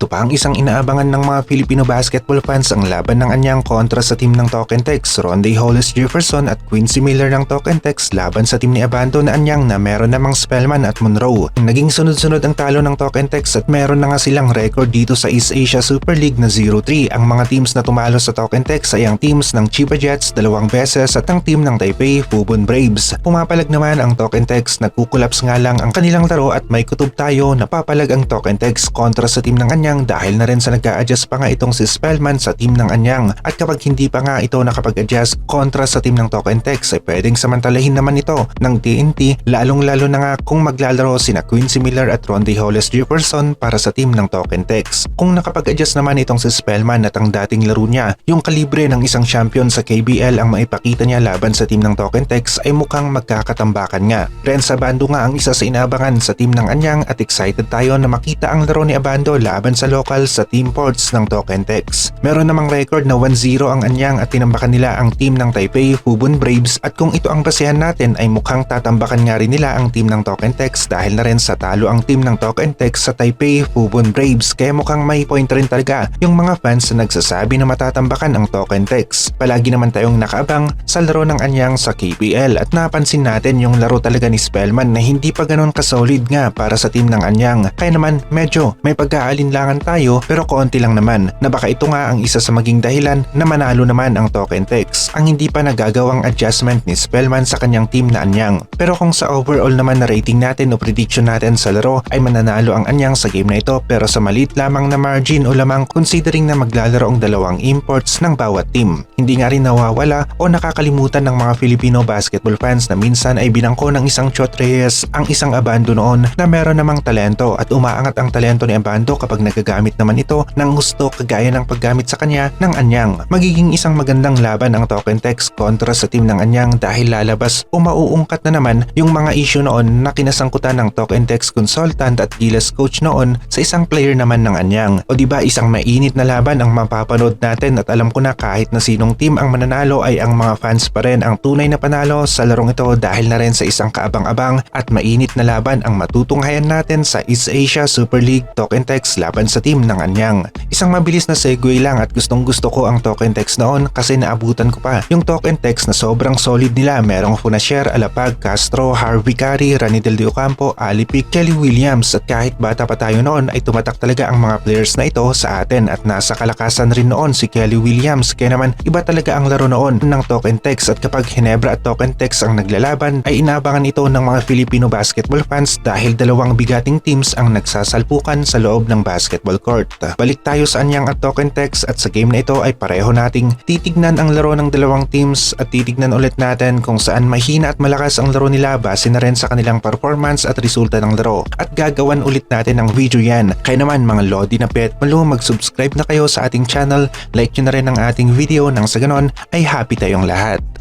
Ito pa ang isang inaabangan ng mga Filipino basketball fans ang laban ng anyang kontra sa team ng Token Tex, Ronde Hollis Jefferson at Quincy Miller ng Token Tex laban sa team ni Abando na anyang na meron namang Spellman at Monroe. Naging sunod-sunod ang talo ng Token Tex at meron na nga silang record dito sa East Asia Super League na 0-3. Ang mga teams na tumalo sa Token Tex ay ang teams ng Chiba Jets dalawang beses at ang team ng Taipei Fubon Braves. Pumapalag naman ang Token Tex, nagkukulaps nga lang ang kanilang laro at may kutob tayo na papalag ang Token Tex kontra sa team ng anyang dahil na rin sa nag adjust pa nga itong si Spellman sa team ng Anyang at kapag hindi pa nga ito nakapag-adjust kontra sa team ng Token Tex ay pwedeng samantalahin naman ito ng TNT lalong lalo na nga kung maglalaro sina Quincy Miller at Ronde Hollis Jefferson para sa team ng Token Tex. Kung nakapag-adjust naman itong si Spellman at ang dating laro niya, yung kalibre ng isang champion sa KBL ang maipakita niya laban sa team ng Token Tex ay mukhang magkakatambakan nga. Ren Abando nga ang isa sa inaabangan sa team ng Anyang at excited tayo na makita ang laro ni Abando laban sa local sa team ports ng Token Tex. Meron namang record na 1-0 ang Anyang at tinambakan nila ang team ng Taipei Fubon Braves at kung ito ang basehan natin ay mukhang tatambakan nga rin nila ang team ng Token Tex dahil na rin sa talo ang team ng Token Tex sa Taipei Fubon Braves kaya mukhang may point rin talaga yung mga fans na nagsasabi na matatambakan ang Token Tex. Palagi naman tayong nakaabang sa laro ng Anyang sa KPL at napansin natin yung laro talaga ni Spellman na hindi pa ganun kasolid nga para sa team ng Anyang. Kaya naman medyo may pagkaalinlangan tayo pero konti lang naman na baka ito nga ang isa sa maging dahilan na manalo naman ang Token Tex ang hindi pa nagagawang adjustment ni Spellman sa kanyang team na Anyang. Pero kung sa overall naman na rating natin o prediction natin sa laro ay mananalo ang Anyang sa game na ito pero sa maliit lamang na margin o lamang considering na maglalaro ang dalawang imports ng bawat team. Hindi nga rin nawawala o nakakalimutan ng mga Filipino basketball fans na minsan ay binangko ng isang Chot Reyes ang isang Abando noon na meron namang talento at umaangat ang talento ni Abando kapag nagagamit naman ito ng gusto kagaya ng paggamit sa kanya ng Anyang. Magiging isang magandang laban ang Token Tex kontra sa team ng Anyang dahil lalabas o mauungkat na naman yung mga issue noon na kinasangkutan ng Token Tex consultant at Gilas coach noon sa isang player naman ng Anyang. O di ba isang mainit na laban ang mapapanood natin at alam ko na kahit na sinong team ang mananalo ay ang mga fans pa rin ang tunay na panalo sa larong ito dahil na rin sa isang kaabang-abang at mainit na laban ang matutunghayan natin sa East Asia Super League Token Tex laban sa team ng Anyang. Isang mabilis na segue lang at gustong gusto ko ang Token Tex noon kasi naabutan ko pa. Yung Token Tex na sobrang solid nila merong Funasher, Alapag, Castro, Harvey Carey, Rani Del Dio Campo, Alipik, Kelly Williams at kahit bata pa tayo noon ay tumatak talaga ang mga players na ito sa atin at nasa kalakasan rin noon si Kelly Williams. Kaya naman iba talaga ang laro noon ng Token Tex at kapag Hinebra at Token Tex ang naglalaban ay inabangan ito ng mga Filipino basketball fans dahil dalawang bigating teams ang nagsasalpukan sa loob ng basketball court. Balik tayo sa Anyang at Token Tex at sa game na ito ay pareho nating titignan ang laro ng dalawang teams at titignan ulit natin kung saan mahina at malakas ang laro nila base na rin sa kanilang performance at resulta ng laro. At gagawan ulit natin ng video yan. Kaya naman mga Lodi na pet, malo mag-subscribe na kayo sa ating channel, like nyo na rin ang ating video nang sa ganon ay happy tayong lahat.